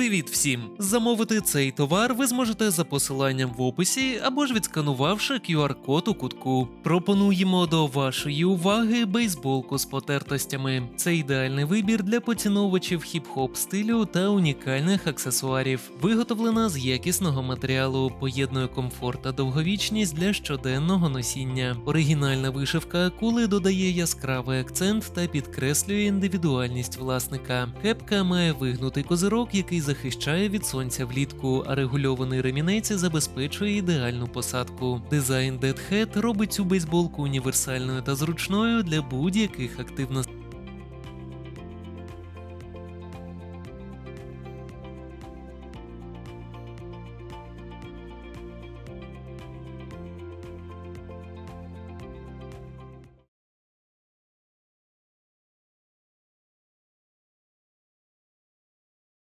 Привіт всім! Замовити цей товар ви зможете за посиланням в описі або ж відсканувавши QR-код у кутку. Пропонуємо до вашої уваги бейсболку з потертостями. Це ідеальний вибір для поціновувачів хіп-хоп стилю та унікальних аксесуарів. Виготовлена з якісного матеріалу, поєднує комфорт та довговічність для щоденного носіння. Оригінальна вишивка акули додає яскравий акцент та підкреслює індивідуальність власника. Кепка має вигнутий козирок, який захищає від сонця влітку, а регульований ремінець забезпечує ідеальну посадку. Дизайн Deadhead робить цю бейсболку універсальною та зручною для будь-яких активностей.